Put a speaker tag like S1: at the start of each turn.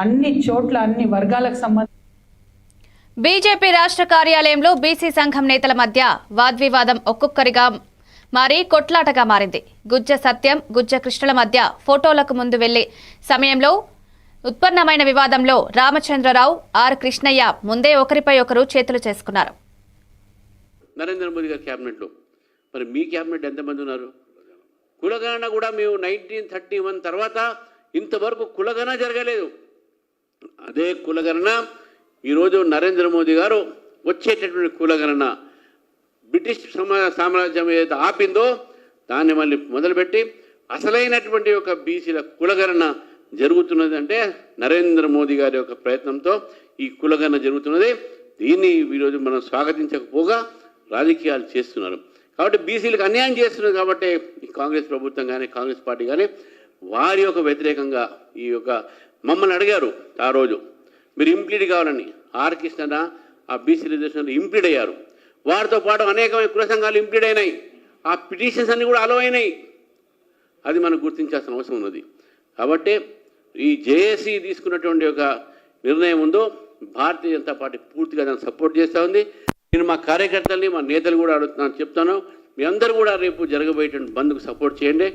S1: అన్ని చోట్ల అన్ని వర్గాలకు సంబంధించి
S2: బీజేపీ రాష్ట్ర కార్యాలయంలో బీసీ సంఘం నేతల మధ్య వాగ్వివాదం ఒక్కొక్కరిగా మారి కొట్లాటగా మారింది. గుజ్జ సత్యం గుజ్జ కృష్ణుల మధ్య ఫోటోలకు ముందు వెళ్ళే సమయంలో ఉత్పన్నమైన వివాదంలో రామచంద్రరావు ఆర్ కృష్ణయ్య ముందే ఒకరిపై ఒకరు చేతులు చేసుకున్నారు.
S3: నరేంద్ర మోదీ గారి క్యాబినెట్లో. మరి మీ క్యాబినెట్ ఎంతమంది ఉన్నారు? కులగణన కూడా మేము నైన్టీన్ థర్టీ వన్ తర్వాత ఇంతవరకు కులగణన జరగలేదు. అదే కులగణన. ఈరోజు నరేంద్ర మోదీ గారు వచ్చేటటువంటి కులగణన. బ్రిటిష్ సమా సామ్రాజ్యం ఏదైతే ఆపిందో దాన్ని మళ్ళీ మొదలుపెట్టి అసలైనటువంటి ఒక బీసీల కులగణన జరుగుతున్నది అంటే నరేంద్ర మోదీ గారి యొక్క ప్రయత్నంతో ఈ కులగణన జరుగుతున్నది. దీన్ని ఈరోజు మనం స్వాగతించకపోగా రాజకీయాలు చేస్తున్నారు. కాబట్టి బీసీలకు అన్యాయం చేస్తున్నారు కాబట్టి ఈ కాంగ్రెస్ ప్రభుత్వం కానీ కాంగ్రెస్ పార్టీ కానీ వారి యొక్క వ్యతిరేకంగా ఈ యొక్క మమ్మల్ని అడిగారు ఆ రోజు. మీరు ఇంప్లీడ్ కావాలని. ఆర్ కృష్ణ ఆ బీసీ రిజర్వేషన్లో ఇంప్లీడ్ అయ్యారు. వారితో పాటు అనేకమైన కుల సంఘాలు ఇంప్లీడ్ అయినాయి. ఆ పిటిషన్స్ అన్ని కూడా అలో అయినాయి. అది మనం గుర్తించాల్సిన అవసరం ఉన్నది. కాబట్టి ఈ జేఏసీ తీసుకున్నటువంటి ఒక నిర్ణయం ఉందో భారతీయ జనతా పార్టీ పూర్తిగా దాన్ని సపోర్ట్ చేస్తూ ఉంది. నేను మా కార్యకర్తల్ని మా నేతలు కూడా అడుగుతున్నాను చెప్తాను. మీ అందరూ కూడా రేపు జరగబోయేటువంటి బంద్కు సపోర్ట్ చేయండి.